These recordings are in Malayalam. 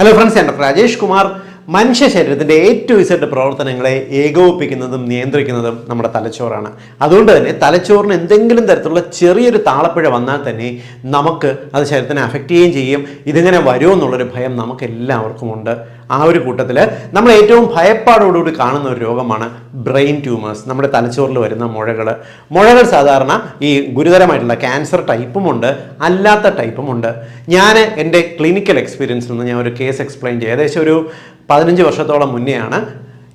Hello friends doctor Rajesh Kumar. മനുഷ്യ ശരീരത്തിന്റെ ടു ഇസഡ് പ്രവർത്തനങ്ങളെ ഏകോപിപ്പിക്കുന്നതും നിയന്ത്രിക്കുന്നതും നമ്മുടെ തലച്ചോറാണ്. അതുകൊണ്ട് തന്നെ തലച്ചോറിന് എന്തെങ്കിലും തരത്തിലുള്ള ചെറിയൊരു താളപ്പിഴ വന്നാൽ തന്നെ നമുക്ക് അത് ശരീരത്തിനെ അഫക്റ്റ് ചെയ്യുകയും ചെയ്യും. ഇതിങ്ങനെ വരുമോ എന്നുള്ളൊരു ഭയം നമുക്ക് എല്ലാവർക്കും ഉണ്ട് ആ ഒരു കൂട്ടത്തിൽ നമ്മൾ ഏറ്റവും ഭയപ്പാടോടുകൂടി കാണുന്ന ഒരു രോഗമാണ് ബ്രെയിൻ ട്യൂമേഴ്സ്. നമ്മുടെ തലച്ചോറിൽ വരുന്ന മുഴകൾ. മുഴകൾ സാധാരണ ഈ ഗുരുതരമായിട്ടുള്ള ക്യാൻസർ ടൈപ്പുമുണ്ട് അല്ലാത്ത ടൈപ്പും ഉണ്ട്. ഞാൻ എന്റെ ക്ലിനിക്കൽ എക്സ്പീരിയൻസിൽ നിന്ന് ഞാൻ ഒരു കേസ് എക്സ്പ്ലെയിൻ ചെയ്യും. ഏകദേശം ഒരു പതിനഞ്ച് വർഷത്തോളം മുന്നെയാണ്.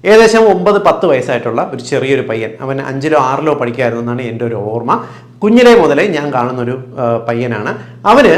ഏകദേശം ഒമ്പത് പത്ത് വയസ്സായിട്ടുള്ള ഒരു ചെറിയൊരു പയ്യൻ. അവൻ അഞ്ചിലോ ആറിലോ പഠിക്കായിരുന്നു എന്നാണ് എന്റെ ഒരു ഓർമ്മ. കുഞ്ഞിലെ മുതലേ ഞാൻ കാണുന്നൊരു പയ്യനാണ്. അവന്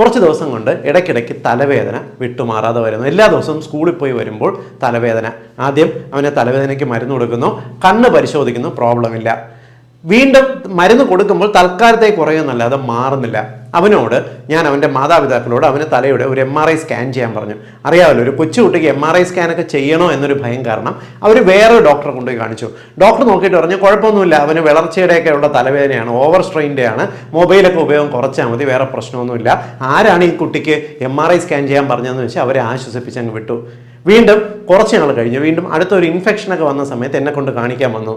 കുറച്ച് ദിവസം കൊണ്ട് ഇടയ്ക്കിടയ്ക്ക് തലവേദന വിട്ടുമാറാതെ വരുന്നു. എല്ലാ ദിവസവും സ്കൂളിൽ പോയി വരുമ്പോൾ തലവേദന. ആദ്യം അവനെ തലവേദനയ്ക്ക് മരുന്ന് കൊടുക്കുന്നു. കണ്ണ് പരിശോധിക്കുന്നു. പ്രോബ്ലം ഇല്ല. വീണ്ടും മരുന്ന് കൊടുക്കുമ്പോൾ തൽക്കാലത്തേക്ക് കുറയുന്നല്ലാതെ മാറുന്നില്ല. അവനോട് ഞാൻ അവന്റെ മാതാപിതാക്കളോട് അവന് തലയുടെ ഒരു എം ആർ ഐ സ്കാൻ ചെയ്യാൻ പറഞ്ഞു. അറിയാമല്ലോ ഒരു കൊച്ചുകുട്ടിക്ക് എം ആർ ഐ സ്കാനൊക്കെ ചെയ്യണോ എന്നൊരു ഭയം കാരണം അവർ വേറെ ഡോക്ടറെ കൊണ്ടുപോയി കാണിച്ചു. ഡോക്ടർ നോക്കിയിട്ട് പറഞ്ഞു കുഴപ്പമൊന്നുമില്ല അവന് വളർച്ചയുടെയൊക്കെ ഉള്ള തലവേദനയാണ് ഓവർ സ്ട്രെയിന്റെ ആണ് മൊബൈലൊക്കെ ഉപയോഗം കുറച്ചാൽ മതി വേറെ പ്രശ്നമൊന്നുമില്ല. ആരാണ് ഈ കുട്ടിക്ക് എം ആർ ഐ സ്കാൻ ചെയ്യാൻ പറഞ്ഞതെന്ന് വെച്ചാൽ അവരെ ആശ്വസിപ്പിച്ച് അങ്ങ് വിട്ടു. വീണ്ടും കുറച്ച് നാൾ കഴിഞ്ഞു വീണ്ടും അടുത്തൊരു ഇൻഫെക്ഷനൊക്കെ വന്ന സമയത്ത് എന്നെ കൊണ്ട് കാണിക്കാൻ വന്നു.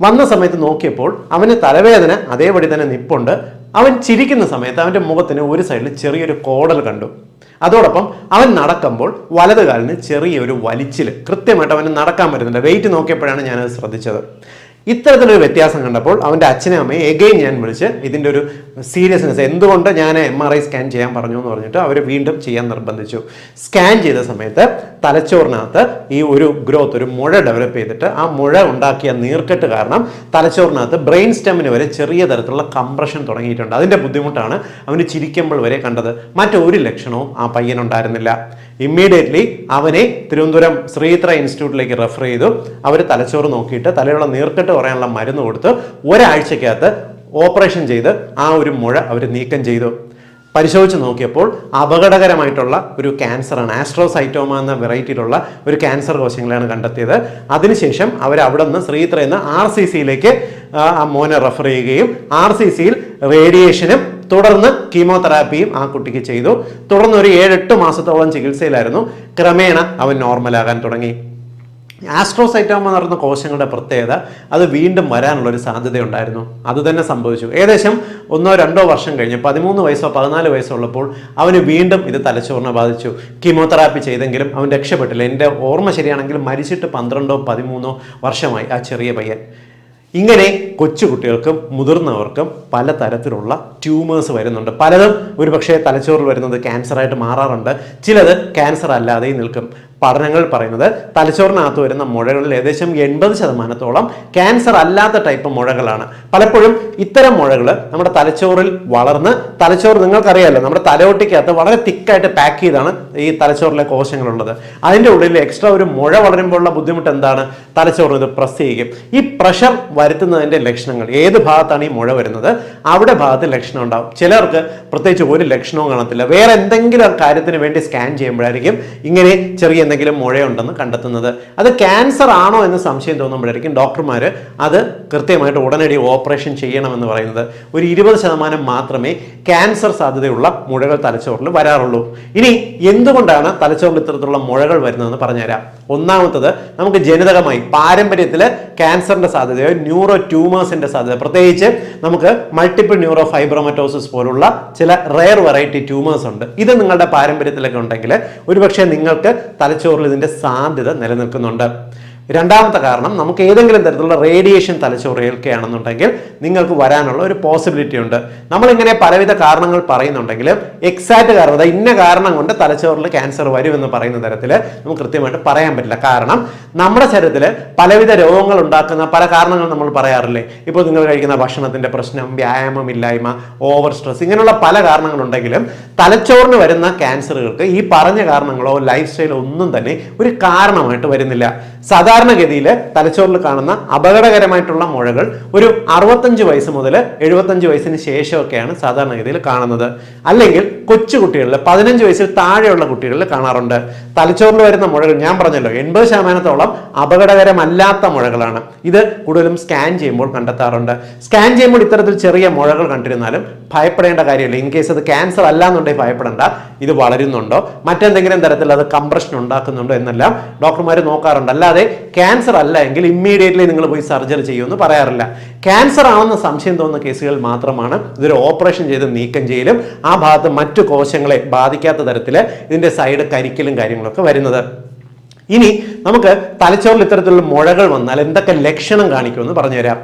വന്ന സമയത്ത് നോക്കിയപ്പോൾ അവന് തലവേദന അതേപടി തന്നെ നിപ്പുണ്ട്. അവൻ ചിരിക്കുന്ന സമയത്ത് അവന്റെ മുഖത്തിന് ഒരു സൈഡിൽ ചെറിയൊരു കോടൽ കണ്ടു. അതോടൊപ്പം അവൻ നടക്കുമ്പോൾ വലത് കാലിന് ചെറിയൊരു വലിച്ചിൽ കൃത്യമായിട്ട് അവന് നടക്കാൻ പറ്റുന്നില്ല. വെയിറ്റ് നോക്കിയപ്പോഴാണ് ഞാനത് ശ്രദ്ധിച്ചത്. ഇത്തരത്തിലൊരു വ്യത്യാസം കണ്ടപ്പോൾ അവന്റെ അച്ഛനെ അമ്മയെ എഗെയിൻ ഞാൻ വിളിച്ച് ഇതിന്റെ ഒരു സീരിയസ്നെസ് എന്തുകൊണ്ട് ഞാൻ എം ആർ ഐ സ്കാൻ ചെയ്യാൻ പറഞ്ഞു എന്ന് പറഞ്ഞിട്ട് അവർ വീണ്ടും ചെയ്യാൻ നിർബന്ധിച്ചു. സ്കാൻ ചെയ്ത സമയത്ത് തലച്ചോറിനകത്ത് ഈ ഒരു ഗ്രോത്ത് ഒരു മുഴ ഡെവലപ്പ് ചെയ്തിട്ട് ആ മുഴ ഉണ്ടാക്കിയ നീർക്കെട്ട് കാരണം തലച്ചോറിനകത്ത് ബ്രെയിൻ സ്റ്റെമ്മിന് വരെ ചെറിയ തരത്തിലുള്ള കംപ്രഷൻ തുടങ്ങിയിട്ടുണ്ട്. അതിന്റെ ബുദ്ധിമുട്ടാണ് അവന് ചിരിക്കുമ്പോൾ വരെ കണ്ടത്. മറ്റൊരു ലക്ഷണവും ആ പയ്യനുണ്ടായിരുന്നില്ല. ഇമ്മീഡിയറ്റ്ലി അവനെ തിരുവനന്തപുരം ശ്രീത്ര ഇൻസ്റ്റിറ്റ്യൂട്ടിലേക്ക് റെഫർ ചെയ്തു. അവർ തലച്ചോറ് നോക്കിയിട്ട് തലയുള്ള നീർക്കെട്ട് കുറയാനുള്ള മരുന്ന് കൊടുത്ത് ഒരാഴ്ചക്കകത്ത് ഓപ്പറേഷൻ ചെയ്ത് ആ ഒരു മുഴ അവർ നീക്കം ചെയ്തു. പരിശോധിച്ച് നോക്കിയപ്പോൾ അപകടകരമായിട്ടുള്ള ഒരു ക്യാൻസറാണ് ആസ്ട്രോസൈറ്റോമ എന്ന വെറൈറ്റിയിലുള്ള ഒരു ക്യാൻസർ കോശങ്ങളെയാണ് കണ്ടെത്തിയത്. അതിനുശേഷം അവർ അവിടെ നിന്ന് ശ്രീത്ര എന്ന ആർ സി സിയിലേക്ക് മോനെ റെഫർ ചെയ്യുകയും ആർ സി സിയിൽ റേഡിയേഷനും തുടർന്ന് കീമോതെറാപ്പിയും ആ കുട്ടിക്ക് ചെയ്തു. തുടർന്ന് ഒരു ഏഴെട്ട് മാസത്തോളം ചികിത്സയിലായിരുന്നു. ക്രമേണ അവൻ നോർമലാകാൻ തുടങ്ങി. ആസ്ട്രോസൈറ്റോമ എന്ന് പറയുന്ന കോശങ്ങളുടെ പ്രത്യേകത അത് വീണ്ടും വരാനുള്ള ഒരു സാധ്യതയുണ്ടായിരുന്നു. അത് തന്നെ സംഭവിച്ചു. ഏകദേശം ഒന്നോ രണ്ടോ വർഷം കഴിഞ്ഞ് പതിമൂന്ന് വയസ്സോ പതിനാല് വയസ്സോ ഉള്ളപ്പോൾ അവന് വീണ്ടും ഇത് തലച്ചോറിനെ ബാധിച്ചു. കീമോതെറാപ്പി ചെയ്തെങ്കിലും അവൻ രക്ഷപ്പെട്ടില്ല. എന്റെ ഓർമ്മ ശരിയാണെങ്കിൽ മരിച്ചിട്ട് പന്ത്രണ്ടോ പതിമൂന്നോ വർഷമായി ആ ചെറിയ പയ്യൻ. ഇങ്ങനെ കൊച്ചുകുട്ടികൾക്കും മുതിർന്നവർക്കും പല തരത്തിലുള്ള ട്യൂമേഴ്സ് വരുന്നുണ്ട്. പലതും ഒരുപക്ഷെ തലച്ചോറിൽ വരുന്നത് ക്യാൻസറായിട്ട് മാറാറുണ്ട്. ചിലത് ക്യാൻസർ അല്ലാതെയും നിൽക്കും. പഠനങ്ങൾ പറയുന്നത് തലച്ചോറിനകത്ത് വരുന്ന മുഴകളിൽ ഏകദേശം എൺപത് ശതമാനത്തോളം ക്യാൻസർ അല്ലാത്ത ടൈപ്പ് മുഴകളാണ്. പലപ്പോഴും ഇത്തരം മുഴകൾ നമ്മുടെ തലച്ചോറിൽ വളർന്ന് തലച്ചോറ് നിങ്ങൾക്കറിയാമല്ലോ നമ്മുടെ തലയോട്ടിക്കകത്ത് വളരെ തിക്കായിട്ട് പാക്ക് ചെയ്താണ് ഈ തലച്ചോറിലെ കോശങ്ങളുള്ളത്. അതിന്റെ ഉള്ളിൽ എക്സ്ട്രാ ഒരു മുഴ വളരുമ്പോഴുള്ള ബുദ്ധിമുട്ട് എന്താണ്? തലച്ചോറിന് ഇത് പ്രസ് ചെയ്യുകയും ഈ പ്രഷർ വരുത്തുന്നതിന്റെ ലക്ഷണങ്ങൾ. ഏത് ഭാഗത്താണ് ഈ മുഴ വരുന്നത്? അവിടെ ഭാഗത്ത് ലക്ഷണം ഉണ്ടാവും. ചിലർക്ക് പ്രത്യേകിച്ച് ഒരു ലക്ഷണവും കാണത്തില്ല. വേറെ എന്തെങ്കിലും കാര്യത്തിന് വേണ്ടി സ്കാൻ ചെയ്യുമ്പോഴായിരിക്കും ഇങ്ങനെ ചെറിയ എന്തെങ്കിലും മുഴയുണ്ടെന്ന് കണ്ടെത്തുന്നത്. അത് ക്യാൻസർ ആണോ എന്ന് സംശയം തോന്നുമ്പോഴായിരിക്കും ഡോക്ടർമാർ അത് കൃത്യമായിട്ട് ഉടനടി ഓപ്പറേഷൻ ചെയ്യണമെന്ന് പറയുന്നത്. ഒരു ഇരുപത് ശതമാനം മാത്രമേ ക്യാൻസർ സാധ്യതയുള്ള മുഴകൾ തലച്ചോറിൽ വരാറുള്ളൂ. ഇനി എന്തുകൊണ്ടാണ് തലച്ചോറിൽ ഇത്തരത്തിലുള്ള മുഴകൾ വരുന്നതെന്ന് പറഞ്ഞുതരാം. ഒന്നാമത്തത് നമുക്ക് ജനിതകമായി പാരമ്പര്യത്തിൽ ക്യാൻസറിന്റെ സാധ്യതയോ ന്യൂറോ ട്യൂമേഴ്സിന്റെ സാധ്യത. പ്രത്യേകിച്ച് നമുക്ക് മൾട്ടിപ്പിൾ ന്യൂറോ ഫൈബ്രോമറ്റോസിസ് പോലുള്ള ചില റെയർ വെറൈറ്റി ട്യൂമേഴ്സ് ഉണ്ട്. ഇത് നിങ്ങളുടെ പാരമ്പര്യത്തിലൊക്കെ ഉണ്ടെങ്കിൽ ഒരുപക്ഷെ നിങ്ങൾക്ക് തലച്ചോറിൽ ഇതിന്റെ സാധ്യത നിലനിൽക്കുന്നുണ്ട്. രണ്ടാമത്തെ കാരണം നമുക്ക് ഏതെങ്കിലും തരത്തിലുള്ള റേഡിയേഷൻ തലച്ചോറ് ഏൽക്കുകയാണെന്നുണ്ടെങ്കിൽ നിങ്ങൾക്ക് വരാനുള്ള ഒരു പോസിബിലിറ്റി ഉണ്ട്. നമ്മളിങ്ങനെ പലവിധ കാരണങ്ങൾ പറയുന്നുണ്ടെങ്കിലും എക്സാക്റ്റ് കാരണം അതായത് ഇന്ന കാരണം കൊണ്ട് തലച്ചോറിൽ ക്യാൻസർ വരുമെന്ന് പറയുന്ന തരത്തിൽ നമുക്ക് കൃത്യമായിട്ട് പറയാൻ പറ്റില്ല. കാരണം നമ്മുടെ ശരീരത്തിൽ പലവിധ രോഗങ്ങൾ ഉണ്ടാക്കുന്ന പല കാരണങ്ങൾ നമ്മൾ പറയാറില്ലേ? ഇപ്പോൾ നിങ്ങൾ കഴിക്കുന്ന ഭക്ഷണത്തിന്റെ പ്രശ്നം വ്യായാമം ഇല്ലായ്മ ഓവർ സ്ട്രെസ് ഇങ്ങനെയുള്ള പല കാരണങ്ങളുണ്ടെങ്കിലും തലച്ചോറിന് വരുന്ന ക്യാൻസറുകൾക്ക് ഈ പറഞ്ഞ കാരണങ്ങളോ ലൈഫ് സ്റ്റൈലോ ഒന്നും തന്നെ ഒരു കാരണമായിട്ട് വരുന്നില്ല. സാധാരണഗതിയിൽ തലച്ചോറിൽ കാണുന്ന അപകടകരമായിട്ടുള്ള മുഴകൾ ഒരു അറുപത്തഞ്ച് വയസ്സ് മുതൽ എഴുപത്തഞ്ച് വയസ്സിന് ശേഷമൊക്കെയാണ് സാധാരണഗതിയിൽ കാണുന്നത്. അല്ലെങ്കിൽ കൊച്ചു കുട്ടികളിൽ പതിനഞ്ച് വയസ്സിൽ താഴെയുള്ള കുട്ടികളിൽ കാണാറുണ്ട്. തലച്ചോറിൽ വരുന്ന മുഴകൾ ഞാൻ പറഞ്ഞല്ലോ എൺപത് ശതമാനത്തോളം അപകടകരമല്ലാത്ത മുഴകളാണ്. ഇത് കൂടുതലും സ്കാൻ ചെയ്യുമ്പോൾ കണ്ടെത്താറുണ്ട്. സ്കാൻ ചെയ്യുമ്പോൾ ഇത്തരത്തിൽ ചെറിയ മുഴകൾ കണ്ടിരുന്നാലും ഭയപ്പെടേണ്ട കാര്യമില്ല. ഇൻ കേസ് അത് ക്യാൻസർ അല്ല എന്നുണ്ടെങ്കിൽ ഭയപ്പെടേണ്ട. ഇത് വളരുന്നുണ്ടോ? മറ്റെന്തെങ്കിലും തരത്തിൽ അത് കംപ്രഷൻ ഉണ്ടാക്കുന്നുണ്ടോ എന്നെല്ലാം ഡോക്ടർമാർ നോക്കാറുണ്ട്. അല്ലാതെ ക്യാൻസർ അല്ല എങ്കിൽ ഇമ്മീഡിയറ്റ്ലി നിങ്ങൾ പോയി സർജറി ചെയ്യുമെന്ന് പറയാറില്ല. ക്യാൻസർ ആണെന്ന് സംശയം തോന്നുന്ന കേസുകൾ മാത്രമാണ് ഇതൊരു ഓപ്പറേഷൻ ചെയ്ത് നീക്കം ചെയ്യലും ആ ഭാഗത്ത് മറ്റു കോശങ്ങളെ ബാധിക്കാത്ത തരത്തിൽ ഇതിന്റെ സൈഡ് കരിക്കലും കാര്യങ്ങളൊക്കെ വരുന്നത്. ഇനി നമുക്ക് തലച്ചോറിൽ ഇത്തരത്തിലുള്ള മുഴകൾ വന്നാൽ എന്തൊക്കെ ലക്ഷണം കാണിക്കുമെന്ന് പറഞ്ഞുതരാം.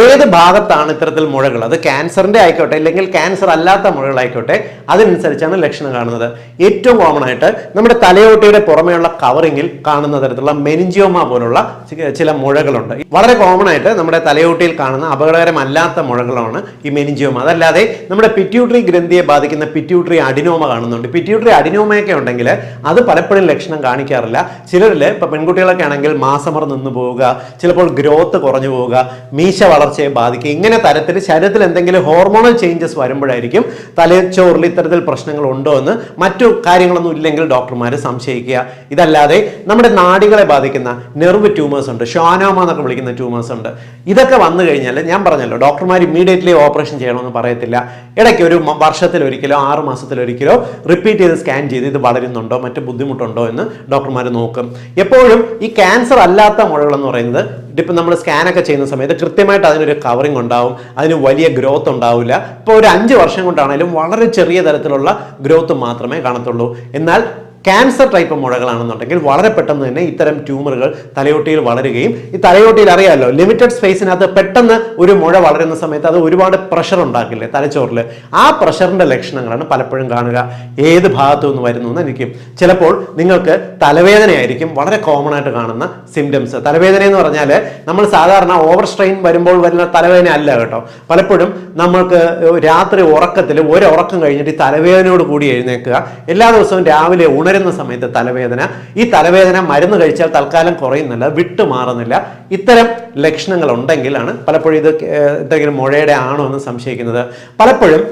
ഏത് ഭാഗത്താണ് ഇത്തരത്തിൽ മുഴകൾ? അത് ക്യാൻസറിന്റെ ആയിക്കോട്ടെ അല്ലെങ്കിൽ ക്യാൻസർ അല്ലാത്ത മുഴകളായിക്കോട്ടെ അതിനനുസരിച്ചാണ് ലക്ഷണം കാണുന്നത്. ഏറ്റവും കോമൺ ആയിട്ട് നമ്മുടെ തലയോട്ടിയുടെ പുറമെയുള്ള കവറിങ്ങിൽ കാണുന്ന തരത്തിലുള്ള മെനിഞ്ചിയോമ പോലുള്ള ചില മുഴകളുണ്ട്. വളരെ കോമൺ ആയിട്ട് നമ്മുടെ തലയോട്ടിയിൽ കാണുന്ന അപകടകരമല്ലാത്ത മുഴകളാണ് ഈ മെനിഞ്ചിയോമ അതല്ലാതെ നമ്മുടെ പിറ്റ്യൂട്ടറി ഗ്രന്ഥിയെ ബാധിക്കുന്ന പിറ്റ്യൂട്ടറി അഡിനോമ കാണുന്നുണ്ട്. പിറ്റ്യൂട്ടറി അഡിനോമയൊക്കെ ഉണ്ടെങ്കിൽ അത് പലപ്പോഴും ലക്ഷണം കാണിക്കാറില്ല. ചിലരിൽ ഇപ്പൊ പെൺകുട്ടികളൊക്കെ ആണെങ്കിൽ മാസമർ നിന്ന് പോവുക ചിലപ്പോൾ ഗ്രോത്ത് കുറഞ്ഞു പോവുക മീശ വളർച്ചയെ ബാധിക്കുക ഇങ്ങനെ തരത്തിൽ ശരീരത്തിൽ എന്തെങ്കിലും ഹോർമോണൽ ചേഞ്ചസ് വരുമ്പോഴായിരിക്കും തലച്ചോറിൽ ഇത്തരത്തിൽ പ്രശ്നങ്ങൾ ഉണ്ടോ എന്ന് മറ്റു കാര്യങ്ങളൊന്നും ഇല്ലെങ്കിൽ ഡോക്ടർമാർ സംശയിക്കുക. ഇതല്ലാതെ നമ്മുടെ നാടികളെ ബാധിക്കുന്ന നെർവ് ട്യൂമേഴ്സ് ഉണ്ട് ഷോനോമ എന്നൊക്കെ വിളിക്കുന്ന ട്യൂമേഴ്സ് ഉണ്ട്. ഇതൊക്കെ വന്നു കഴിഞ്ഞാൽ ഞാൻ പറഞ്ഞല്ലോ ഡോക്ടർമാർ ഇമ്മീഡിയറ്റ്ലി ഓപ്പറേഷൻ ചെയ്യണമെന്ന് പറയത്തില്ല. ഇടയ്ക്ക് ഒരു വർഷത്തിൽ വർഷത്തിലൊരിക്കലോ ആറ് മാസത്തിലൊരിക്കലോ റിപ്പീറ്റ് ചെയ്ത് സ്കാൻ ചെയ്ത് ഇത് വളരുന്നുണ്ടോ മറ്റു ബുദ്ധിമുട്ടുണ്ടോ എന്ന് ഡോക്ടർമാർ നോക്കും. എപ്പോഴും ഈ ക്യാൻസർ അല്ലാത്ത മുഴകളെന്ന് പറയുന്നത് ഇതിപ്പോൾ നമ്മൾ സ്കാനൊക്കെ ചെയ്യുന്ന സമയത്ത് കൃത്യമായിട്ട് അതിനൊരു കവറിങ് ഉണ്ടാവും അതിന് വലിയ ഗ്രോത്ത് ഉണ്ടാവില്ല. ഇപ്പോൾ ഒരു അഞ്ച് വർഷം കൊണ്ടാണെങ്കിലും വളരെ ചെറിയ തരത്തിലുള്ള ഗ്രോത്ത് മാത്രമേ കാണത്തുള്ളൂ. എന്നാൽ ക്യാൻസർ ടൈപ്പ് മുഴകളാണെന്നുണ്ടെങ്കിൽ വളരെ പെട്ടെന്ന് തന്നെ ഇത്തരം ട്യൂമറുകൾ തലയോട്ടിയിൽ വളരുകയും ഈ തലയോട്ടിയിൽ അറിയാമല്ലോ ലിമിറ്റഡ് സ്പേസിനകത്ത് പെട്ടെന്ന് ഒരു മുഴ വളരുന്ന സമയത്ത് അത് ഒരുപാട് പ്രഷർ ഉണ്ടാക്കില്ലേ തലച്ചോറിൽ ആ പ്രഷറിന്റെ ലക്ഷണങ്ങളാണ് പലപ്പോഴും കാണുക. ഏത് ഭാഗത്തു നിന്ന് വരുന്നു എന്ന് എനിക്ക് ചിലപ്പോൾ നിങ്ങൾക്ക് തലവേദനയായിരിക്കും വളരെ കോമൺ ആയിട്ട് കാണുന്ന സിംറ്റംസ് തലവേദന എന്ന് പറഞ്ഞാൽ നമ്മൾ സാധാരണ ഓവർ സ്ട്രെയിൻ വരുമ്പോൾ വരുന്ന തലവേദന അല്ല കേട്ടോ. പലപ്പോഴും നമ്മൾക്ക് രാത്രി ഉറക്കത്തിൽ ഒരു ഉറക്കം കഴിഞ്ഞിട്ട് തലവേദനയോട് കൂടി എഴുന്നേൽക്കുക. എല്ലാ ദിവസവും രാവിലെ ഉണരുന്ന സമയത്ത് തലവേദന. ഈ തലവേദന മരുന്ന് കഴിച്ചാൽ തൽക്കാലം കുറയുന്നില്ല വിട്ടു മാറുന്നില്ല ഇത്തരം ലക്ഷണങ്ങൾ ഉണ്ടെങ്കിലാണ് പലപ്പോഴും ഇത് എന്തെങ്കിലും മുഴയുടെ ആണോ എന്ന് സംശയിക്കുന്നത്. പലപ്പോഴും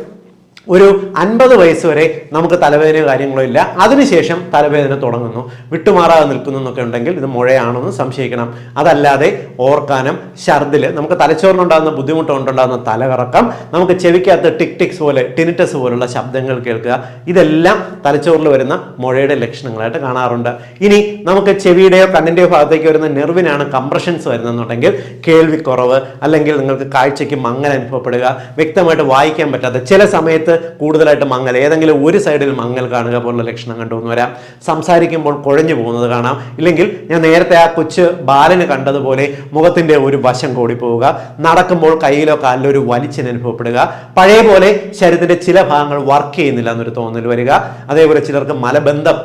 ഒരു അൻപത് വയസ്സ് വരെ നമുക്ക് തലവേദനയോ കാര്യങ്ങളോ ഇല്ല. അതിനുശേഷം തലവേദന തുടങ്ങുന്നു. വിട്ടുമാറാതെ നിൽക്കുന്നു എന്നൊക്കെ ഉണ്ടെങ്കിൽ ഇത് മുഴയാണെന്ന് സംശയിക്കണം. അതല്ലാതെ ഓർക്കാനം ഛർദിൽ നമുക്ക് തലച്ചോറിനുണ്ടാകുന്ന ബുദ്ധിമുട്ട് കൊണ്ടുണ്ടാകുന്ന തലകറക്കം നമുക്ക് ചെവിക്കകത്ത് ടിക് ടിക്സ് പോലെ ടിനിറ്റസ് പോലുള്ള ശബ്ദങ്ങൾ കേൾക്കുക ഇതെല്ലാം തലച്ചോറിൽ വരുന്ന മുഴയുടെ ലക്ഷണങ്ങളായിട്ട് കാണാറുണ്ട്. ഇനി നമുക്ക് ചെവിയുടെയോ കണ്ണിന്റെയോ ഭാഗത്തേക്ക് വരുന്ന നെർവിനാണ് കംപ്രഷൻസ് വരുന്നതെന്നുണ്ടെങ്കിൽ കേൾവിക്കുറവ് അല്ലെങ്കിൽ നിങ്ങൾക്ക് കാഴ്ചയ്ക്ക് മങ്ങൽ അനുഭവപ്പെടുക വ്യക്തമായിട്ട് വായിക്കാൻ പറ്റാത്ത ചില സമയത്ത് കൂടുതലായിട്ട് മങ്ങൽ ഏതെങ്കിലും ഒരു സൈഡിൽ മങ്ങൽ കാണുക പോലുള്ള ലക്ഷണം കണ്ടുവന്ന് വരാം. സംസാരിക്കുമ്പോൾ കുഴഞ്ഞു പോകുന്നത് കാണാം. ഇല്ലെങ്കിൽ ഞാൻ നേരത്തെ ആ കൊച്ച് ബാലന് കണ്ടതുപോലെ മുഖത്തിന്റെ ഒരു വശം കൂടി പോവുക നടക്കുമ്പോൾ കയ്യിലോ കാലിലോ ഒരു വലിച്ചിന് അനുഭവപ്പെടുക. പഴയ പോലെ ശരീരത്തിന്റെ ചില ഭാഗങ്ങൾ വർക്ക് ചെയ്യുന്നില്ല എന്നൊരു തോന്നൽ വരിക. അതേപോലെ ചിലർക്ക് മലബന്ധം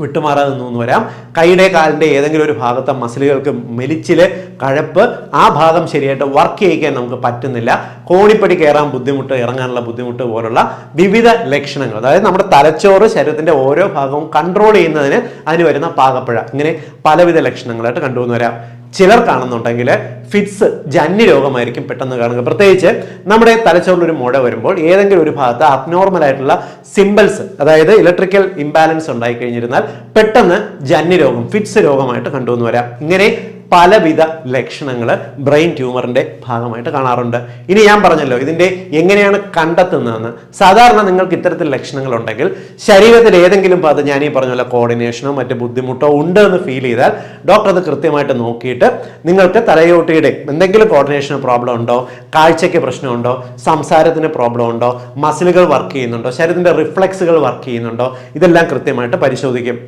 വിട്ടുമാറാതെ നിന്നു വരാം. കൈയുടെ കാലിന്റെ ഏതെങ്കിലും ഒരു ഭാഗത്തെ മസിലുകൾക്ക് മെലിച്ചിൽ കഴപ്പ് ആ ഭാഗം ശരിയായിട്ട് വർക്ക് ചെയ്യിക്കാൻ നമുക്ക് പറ്റുന്നില്ല. കോണിപ്പടി കയറാൻ ബുദ്ധിമുട്ട് ഇറങ്ങാനുള്ള ബുദ്ധിമുട്ട് പോലുള്ള വിവിധ ലക്ഷണങ്ങൾ. അതായത് നമ്മുടെ തലച്ചോറ് ശരീരത്തിന്റെ ഓരോ ഭാഗവും കൺട്രോൾ ചെയ്യുന്നതിന് അതിന് വരുന്ന പാകപ്പഴ. ഇങ്ങനെ പലവിധ ലക്ഷണങ്ങളായിട്ട് കണ്ടുവന്നു വരാം. ചിലർ കാണുന്നുണ്ടെങ്കിൽ ഫിറ്റ്സ് ജന്യ രോഗമായിരിക്കും പെട്ടെന്ന് കാണുക. പ്രത്യേകിച്ച് നമ്മുടെ തലച്ചോറിൽ ഒരു മുഴ വരുമ്പോൾ ഏതെങ്കിലും ഒരു ഭാഗത്ത് അബ്നോർമൽ ആയിട്ടുള്ള സിമ്പിൾസ് അതായത് ഇലക്ട്രിക്കൽ ഇംബാലൻസ് ഉണ്ടായി കഴിഞ്ഞിരുന്നാൽ പെട്ടെന്ന് ജന്യ രോഗം ഫിറ്റ്സ് രോഗമായിട്ട് കണ്ടുവന്ന് വരാം. ഇങ്ങനെ പലവിധ ലക്ഷണങ്ങൾ ബ്രെയിൻ ട്യൂമറിന്റെ ഭാഗമായിട്ട് കാണാറുണ്ട്. ഇനി ഞാൻ പറഞ്ഞല്ലോ ഇതിന്റെ എങ്ങനെയാണ് കണ്ടെത്തുന്നതെന്ന്. സാധാരണ നിങ്ങൾക്ക് ഇത്തരത്തിൽ ലക്ഷണങ്ങൾ ഉണ്ടെങ്കിൽ ശരീരത്തിൽ ഏതെങ്കിലും ഭാഗത്ത് ഞാൻ ഈ പറഞ്ഞ കോർഡിനേഷനോ മറ്റു ബുദ്ധിമുട്ടോ ഉണ്ട് എന്ന് ഫീൽ ചെയ്താൽ ഡോക്ടർ അത് കൃത്യമായിട്ട് നോക്കിയിട്ട് നിങ്ങൾക്ക് തലയോട്ടിയുടെ എന്തെങ്കിലും കോർഡിനേഷന് പ്രോബ്ലം ഉണ്ടോ കാഴ്ചയ്ക്ക് പ്രശ്നമുണ്ടോ സംസാരത്തിന് പ്രോബ്ലം ഉണ്ടോ മസിലുകൾ വർക്ക് ചെയ്യുന്നുണ്ടോ ശരീരത്തിന്റെ റിഫ്ലക്സുകൾ വർക്ക് ചെയ്യുന്നുണ്ടോ ഇതെല്ലാം കൃത്യമായിട്ട് പരിശോധിക്കും.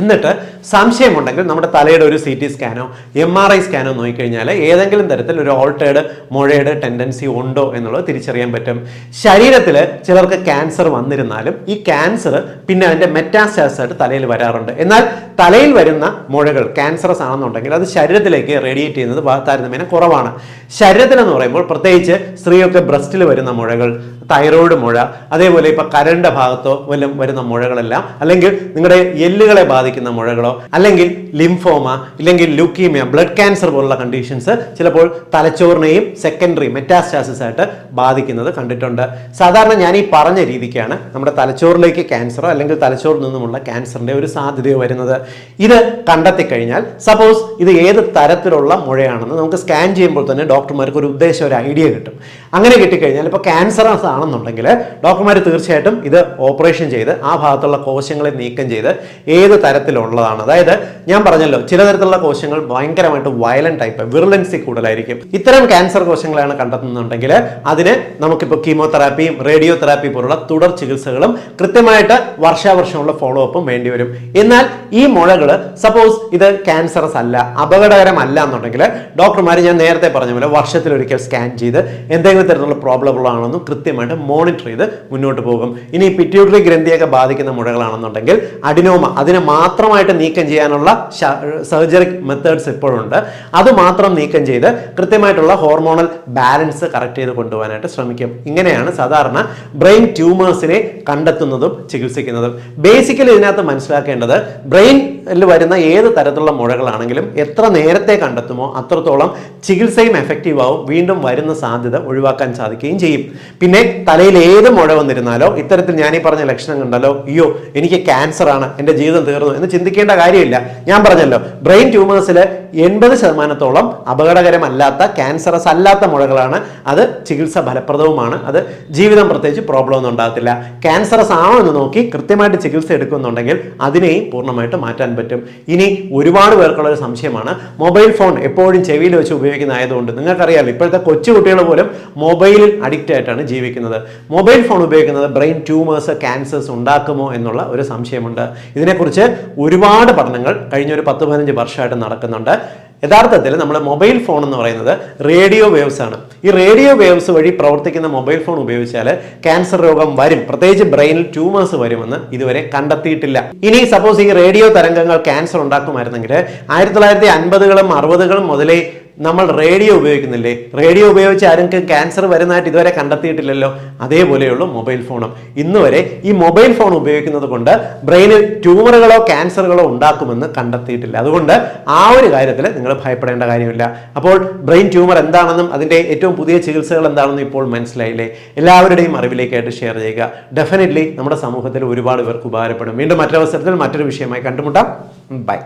എന്നിട്ട് സംശയമുണ്ടെങ്കിൽ നമ്മുടെ തലയുടെ ഒരു സി ടി സ്കാനോ എം ആർ ഐ സ്കാനോ നോക്കിക്കഴിഞ്ഞാൽ ഏതെങ്കിലും തരത്തിൽ ഒരു ഓൾട്ടേഡ് മുഴയുടെ ടെൻഡൻസി ഉണ്ടോ എന്നുള്ളത് തിരിച്ചറിയാൻ പറ്റും. ശരീരത്തിൽ ചിലർക്ക് ക്യാൻസർ വന്നിരുന്നാലും ഈ ക്യാൻസർ പിന്നെ അതിന്റെ മെറ്റാസ്റ്റാസ് ആയിട്ട് തലയിൽ വരാറുണ്ട്. എന്നാൽ തലയിൽ വരുന്ന മുഴകൾ ക്യാൻസറസ് ആണെന്നുണ്ടെങ്കിൽ അത് ശരീരത്തിലേക്ക് റേഡിയേറ്റ് ചെയ്യുന്നത് താരതമ്യേന കുറവാണ്. ശരീരത്തിനെന്ന് പറയുമ്പോൾ പ്രത്യേകിച്ച് സ്ത്രീയൊക്കെ ബ്രസ്റ്റിൽ വരുന്ന മുഴകൾ തൈറോയ്ഡ് മുഴ അതേപോലെ ഇപ്പൊ കരണ്ട ഭാഗത്തോ വല്ലതും വരുന്ന മുഴകളെല്ലാം അല്ലെങ്കിൽ നിങ്ങളുടെ എല്ലുകളെ ബാധിക്കുന്ന മുഴകളോ അല്ലെങ്കിൽ ലിംഫോമ ഇല്ലെങ്കിൽ ലുക്കീമിയ ബ്ലഡ് ക്യാൻസർ പോലുള്ള കണ്ടീഷൻസ് ചിലപ്പോൾ തലച്ചോറിനെയും സെക്കൻഡറി മെറ്റാസ്റ്റാസിസ് ആയിട്ട് ബാധിക്കുന്നത് കണ്ടിട്ടുണ്ട്. സാധാരണ ഞാൻ ഈ പറഞ്ഞ രീതിക്കാണ് നമ്മുടെ തലച്ചോറിലേക്ക് ക്യാൻസറോ അല്ലെങ്കിൽ തലച്ചോറിൽ നിന്നുമുള്ള ക്യാൻസറിന്റെ ഒരു സാധ്യതയോ വരുന്നത്. ഇത് കണ്ടെത്തി കഴിഞ്ഞാൽ സപ്പോസ് ഇത് ഏത് തരത്തിലുള്ള മുഴയാണെന്ന് നമുക്ക് സ്കാൻ ചെയ്യുമ്പോൾ തന്നെ ഡോക്ടർമാർക്ക് ഒരു ഉദ്ദേശം ഒരു ഐഡിയ കിട്ടും. അങ്ങനെ കിട്ടിക്കഴിഞ്ഞാൽ ഇപ്പോൾ ക്യാൻസറസ് ആണെന്നുണ്ടെങ്കിൽ ഡോക്ടർമാർ തീർച്ചയായിട്ടും ഇത് ഓപ്പറേഷൻ ചെയ്ത് ആ ഭാഗത്തുള്ള കോശങ്ങളെ നീക്കം ചെയ്ത് ഏത് തരത്തിലുള്ളതാണ്. അതായത് ഞാൻ പറഞ്ഞല്ലോ ചില തരത്തിലുള്ള കോശങ്ങൾ ഭയങ്കരമായിട്ട് വയലന്റ് ടൈപ്പ് വിർലൻസി കൂടുതലായിരിക്കും. ഇത്തരം ക്യാൻസർ കോശങ്ങളാണ് കണ്ടെത്തുന്നുണ്ടെങ്കിൽ അതിന് നമുക്കിപ്പോൾ കീമോതെറാപ്പിയും റേഡിയോ തെറാപ്പി പോലുള്ള തുടർ ചികിത്സകളും കൃത്യമായിട്ട് വർഷാവർഷമുള്ള ഫോളോ അപ്പും വേണ്ടി വരും. എന്നാൽ ഈ മുഴകൾ സപ്പോസ് ഇത് ക്യാൻസറസ് അല്ല അപകടകരമല്ല എന്നുണ്ടെങ്കിൽ ഡോക്ടർമാർ ഞാൻ നേരത്തെ പറഞ്ഞ പോലെ വർഷത്തിലൊരിക്കൽ സ്കാൻ ചെയ്ത് എന്തെങ്കിലും തരത്തിലുള്ള പ്രോബ്ലമുകളാണെന്നും കൃത്യമായിട്ട് മോണിറ്റർ ചെയ്ത് മുന്നോട്ട് പോകും. ഇനി പിറ്റ്യൂട്ടറി ഗ്രന്ഥിയൊക്കെ ബാധിക്കുന്ന മുഴകളാണെന്നുണ്ടെങ്കിൽ അഡിനോമ അതിനെ മാത്രമായിട്ട് നീക്കം ചെയ്യാനുള്ള സർജറി മെത്തേഡ്സ് ഇപ്പോഴുണ്ട്. അത് മാത്രം നീക്കം ചെയ്ത് കൃത്യമായിട്ടുള്ള ഹോർമോണൽ ബാലൻസ് കറക്റ്റ് ചെയ്ത് കൊണ്ടുപോകാനായിട്ട് ശ്രമിക്കും. ഇങ്ങനെയാണ് സാധാരണ ബ്രെയിൻ ട്യൂമേഴ്സിനെ കണ്ടെത്തുന്നതും ചികിത്സിക്കുന്നതും. ബേസിക്കലി ഇതിനകത്ത് മനസ്സിലാക്കേണ്ടത് ബ്രെയിനിൽ വരുന്ന ഏത് തരത്തിലുള്ള മുഴകളാണെങ്കിലും എത്ര നേരത്തെ കണ്ടെത്തുമോ അത്രത്തോളം ചികിത്സയും എഫക്റ്റീവ് ആവും. വീണ്ടും വരുന്ന സാധ്യത ഒഴിവാക്കാൻ സാധിക്കുകയും ചെയ്യും. പിന്നെ തലയിൽ ഏത് മുഴ വന്നിരുന്നാലോ ഇത്തരത്തിൽ ഞാൻ ഈ പറഞ്ഞ ലക്ഷണം കണ്ടല്ലോ അയ്യോ എനിക്ക് ക്യാൻസർ ആണ് എന്റെ ജീവിതം തീർന്നു എന്ന് ചിന്തിക്കേണ്ട കാര്യമില്ല. ഞാൻ പറഞ്ഞല്ലോ ബ്രെയിൻ ട്യൂമേഴ്സിൽ എൺപത് ശതമാനത്തോളം അപകടകരമല്ലാത്ത ക്യാൻസറസ് അല്ലാത്ത മുഴകളാണ്. അത് ചികിത്സ ഫലപ്രദവുമാണ്. അത് ജീവിതം പ്രത്യേകിച്ച് പ്രോബ്ലം ഒന്നും ഉണ്ടാകത്തില്ല. ക്യാൻസറസ് ആണോ എന്ന് നോക്കി കൃത്യമായിട്ട് ചികിത്സ എടുക്കുന്നുണ്ടെങ്കിൽ അതിനെയും പൂർണമായിട്ട് മാറ്റാൻ പറ്റും. ഇനി ഒരുപാട് പേർക്കുള്ള ഒരു സംശയമാണ് മൊബൈൽ ഫോൺ എപ്പോഴും ചെവിയിൽ വെച്ച് ഉപയോഗിക്കുന്ന ആയതുകൊണ്ട് നിങ്ങൾക്കറിയാമല്ലോ ഇപ്പോഴത്തെ കൊച്ചു കുട്ടികൾ പോലും മൊബൈലിൽ അഡിക്റ്റ് ആയിട്ടാണ് ജീവിക്കുന്നത്. മൊബൈൽ ഫോൺ ഉപയോഗിക്കുന്നത് ബ്രെയിൻ ട്യൂമേഴ്സ് ക്യാൻസേഴ്സ് ഉണ്ടാക്കുമോ എന്നുള്ള ഒരു സംശയമുണ്ട്. ഇതിനെക്കുറിച്ച് ഒരുപാട് പഠനങ്ങൾ കഴിഞ്ഞ ഒരു പത്ത് പതിനഞ്ച് വർഷമായിട്ട് നടക്കുന്നുണ്ട്. യഥാർത്ഥത്തിൽ നമ്മൾ മൊബൈൽ ഫോൺ എന്ന് പറയുന്നത് റേഡിയോ വേവ്സ് ആണ്. ഈ റേഡിയോ വേവ്സ് വഴി പ്രവർത്തിക്കുന്ന മൊബൈൽ ഫോൺ ഉപയോഗിച്ചാൽ ക്യാൻസർ രോഗം വരും. പ്രത്യേകിച്ച് ബ്രെയിനിൽ ട്യൂമേഴ്സ് വരുമെന്ന് ഇതുവരെ കണ്ടെത്തിയിട്ടില്ല. ഇനി സപ്പോസ് ഈ റേഡിയോ തരംഗങ്ങൾ ക്യാൻസർ ഉണ്ടാക്കുമായിരുന്നെങ്കിൽ ആയിരത്തി തൊള്ളായിരത്തി അൻപതുകളും അറുപതുകളും മുതലേ നമ്മൾ റേഡിയോ ഉപയോഗിക്കുന്നില്ലേ? റേഡിയോ ഉപയോഗിച്ച് ആരെങ്കിലും ക്യാൻസർ വരുന്നതായിട്ട് ഇതുവരെ കണ്ടെത്തിയിട്ടില്ലല്ലോ? അതേപോലെയുള്ള മൊബൈൽ ഫോണും. ഇന്ന് വരെ ഈ മൊബൈൽ ഫോൺ ഉപയോഗിക്കുന്നത് കൊണ്ട് ബ്രെയിനിൽ ട്യൂമറുകളോ ക്യാൻസറുകളോ ഉണ്ടാക്കുമെന്ന് കണ്ടെത്തിയിട്ടില്ല. അതുകൊണ്ട് ആ ഒരു കാര്യത്തിൽ നിങ്ങൾ ഭയപ്പെടേണ്ട കാര്യമില്ല. അപ്പോൾ ബ്രെയിൻ ട്യൂമർ എന്താണെന്നും അതിന്റെ ഏറ്റവും പുതിയ ചികിത്സകൾ എന്താണെന്നും ഇപ്പോൾ മനസ്സിലായില്ലേ? എല്ലാവരുടെയും അറിവിലേക്കായിട്ട് ഷെയർ ചെയ്യുക. ഡെഫിനറ്റ്ലി നമ്മുടെ സമൂഹത്തിൽ ഒരുപാട് പേർക്ക് ഉപകാരപ്പെടും. വീണ്ടും മറ്റൊരവസരത്തിൽ മറ്റൊരു വിഷയമായി കണ്ടുമുട്ടാം. ബൈ